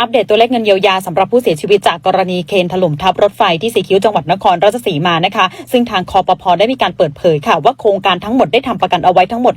อัปเดตตัวเลขเงินเยียวยาสำหรับผู้เสียชีวิตจากกรณีเคนถล่มทับรถไฟที่สีคิ้วจังหวัดนครราชสีมานะคะ ซึ่งทางคอปพได้มีการเปิดเผยค่ะ ว่าโครงการทั้งหมดได้ทำประกันเอาไว้ทั้งหมด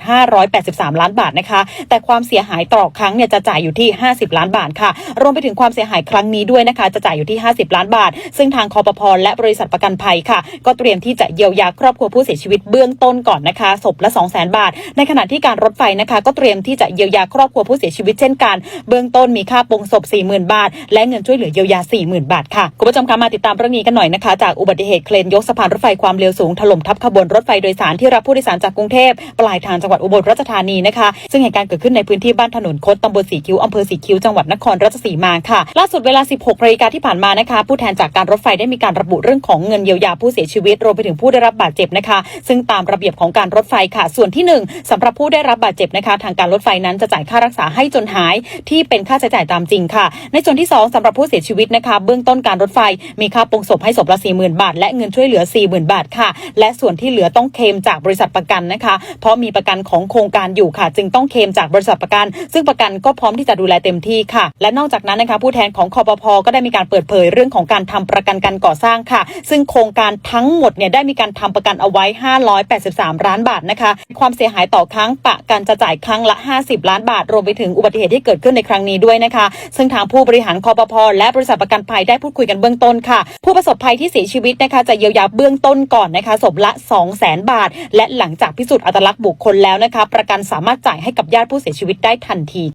583 ล้านบาทนะคะ แต่ความเสียหายต่อครั้งเนี่ยจะจ่ายอยู่ที่ 50 ล้านบาทค่ะ รวมไปถึงความเสียหายครั้งนี้ด้วยนะคะ จะจ่ายอยู่ที่ 50 ล้านบาท ซึ่งทางคอปพและบริษัทประกันภัยค่ะ ก็เตรียมที่จะเยียวยาครอบครัวผู้เสียชีวิตเบื้องต้นก่อนนะคะศพละ 200,000 บาท ในขณะที่การรถไฟนะคะ ก็เตรียมที่จะเยียวยาครอบครัวผู้เสียชีวิตเช่นกัน เบื้องต้นมีค่าปงศพ0,000 บาท และเงินช่วยเหลือเยียวยา 40,000 บาทค่ะคุณผู้ชมคะมาติดตามเรื่องนี้กันหน่อยนะคะ จากอุบัติเหตุเครนยกสะพานรถไฟความเร็วสูงถล่มทับขบวนรถไฟโดยสารที่รับผู้โดยสารจากกรุงเทพปลายทางจังหวัดอุบลราชธานีนะคะซึ่งเหตุการณ์เกิดขึ้นในพื้นที่บ้านถนนคดตำบลสีคิ้วอำเภอสีคิ้วจังหวัดนครราชสีมาค่ะ ล่าสุดเวลา 16นาฬิกาที่ผ่านมานะคะ ผู้แทนจากการรถไฟได้มีการระบุเรื่องของเงินเยียวยาผู้เสียชีวิตรวมไปถึงผู้ได้รับบาดเจ็บนะคะ ซึ่งตามระเบียบของการรถไฟค่ะ ส่วนที่หนึ่งสำหรับผู้ได้รับบาดเจ็บนะคะ ทางการรถไฟนั้นจะจ่ายค่ารักษาให้จนหายที่เป็นค่าใช้จ่ายตามจริงค่ะในส่วนที่ 2สำหรับผู้เสียชีวิตนะคะ เบื้องต้นการรถไฟมีค่าปงศพให้ศพละ40,000 บาท และเงินช่วยเหลือ 40,000 บาทค่ะ และส่วนที่เหลือต้องเคมจากบริษัทประกันนะคะ เพราะมีประกันของโครงการอยู่ค่ะ จึงต้องเคมจากบริษัทประกัน ซึ่งประกันก็พร้อมที่จะดูแลเต็มที่ค่ะ และนอกจากนั้นนะคะ ผู้แทนของคอปพก็ได้มีการเปิดเผยเรื่องของการทำประกันการก่อสร้างค่ะ ซึ่งโครงการทั้งหมดเนี่ยได้มีการทำประกันเอาไว้ 583 ล้านบาทนะคะ ความเสียหายต่อครั้งประกันจะจ่ายครั้งละ 50 ล้านบาท รวมไปถึงอุบัติเหตุที่เกิดขึ้นในครั้งนี้ด้วยนะคะ ซึ่งทางผู้บริหารคอปพและบริษัทประกันภัยได้พูดคุยกันเบื้องต้นค่ะ ผู้ประสบภัยที่เสียชีวิตนะคะจะเยียวยาเบื้องต้นก่อนนะคะสมละ 2 0 0 0 0 0 บาท และหลังจากพิสูจน์อัตลักษณ์บุคคลแล้วนะคะ ประกันสามารถจ่ายให้กับญาติผู้เสียชีวิตได้ทันที